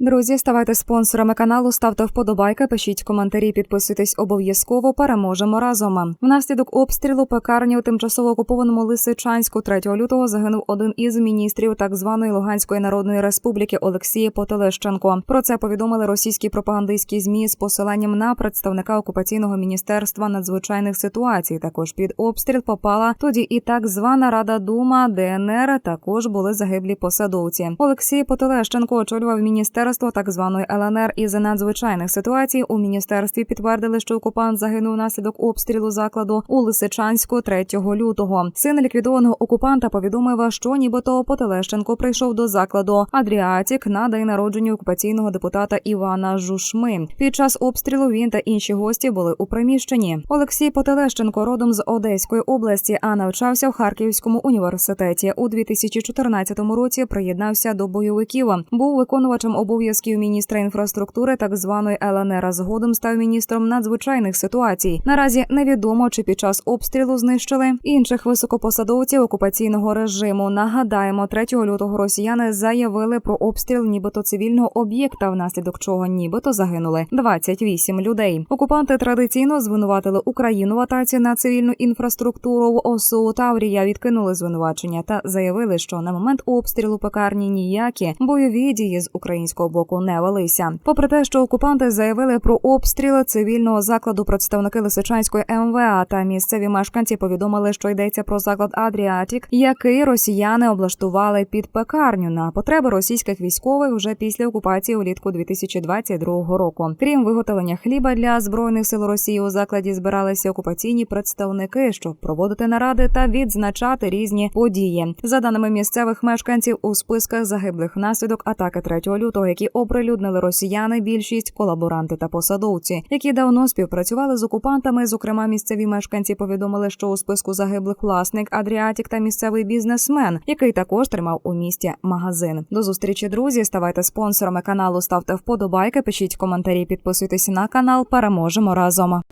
Друзі, ставайте спонсорами каналу, ставте вподобайки, пишіть коментарі, підписуйтесь обов'язково. Переможемо разом. Внаслідок обстрілу пекарні у тимчасово окупованому Лисичанську 3 лютого загинув один із міністрів так званої Луганської народної республіки Олексій Потелещенко. Про це повідомили російські пропагандистські змі з посиланням на представника окупаційного міністерства надзвичайних ситуацій. Також під обстріл попала тоді і так звана Рада Дума ДНР. Також були загиблі посадовці. Олексій Потелещенко очолював міністерство так званої ЛНР із надзвичайних ситуацій. У міністерстві підтвердили, що окупант загинув внаслідок обстрілу закладу у Лисичанську 3 лютого. Син ліквідованого окупанта повідомив, що нібито Потелещенко прийшов до закладу Адріатік на день народження окупаційного депутата Івана Жушми. Під час обстрілу він та інші гості були у приміщенні. Олексій Потелещенко родом з Одеської області, а навчався в Харківському університеті. У 2014 році приєднався до бойовиків. Був виконувачем обов'язків міністра інфраструктури так званої ЛНР. Згодом став міністром надзвичайних ситуацій. Наразі невідомо, чи під час обстрілу знищили інших високопосадовців окупаційного режиму. Нагадаємо, 3 лютого росіяни заявили про обстріл, нібито цивільного об'єкта, внаслідок чого нібито загинули 28 людей. Окупанти традиційно звинуватили Україну в атаці на цивільну інфраструктуру в ОСУ Таврія. Відкинули звинувачення та заявили, що на момент обстрілу пекарні ніякі бойові дії з українського боку не велися. Попри те, що окупанти заявили про обстріл цивільного закладу, представники Лисичанської МВА та місцеві мешканці повідомили, що йдеться про заклад Адріатік, який росіяни облаштували під пекарню на потреби російських військових вже після окупації улітку 2022 року. Крім виготовлення хліба для збройних сил Росії у закладі збиралися окупаційні представники, щоб проводити наради та відзначати різні події. За даними місцевих мешканців, у списках загиблих внаслідок атаки 3 лютого, які оприлюднили росіяни, більшість колаборанти та посадовці, які давно співпрацювали з окупантами. Зокрема, місцеві мешканці повідомили, що у списку загиблих власник Адріатік та місцевий бізнесмен, який також тримав у місті магазин. До зустрічі, друзі. Ставайте спонсорами каналу, ставте вподобайки, пишіть коментарі, підписуйтесь на канал. Переможемо разом.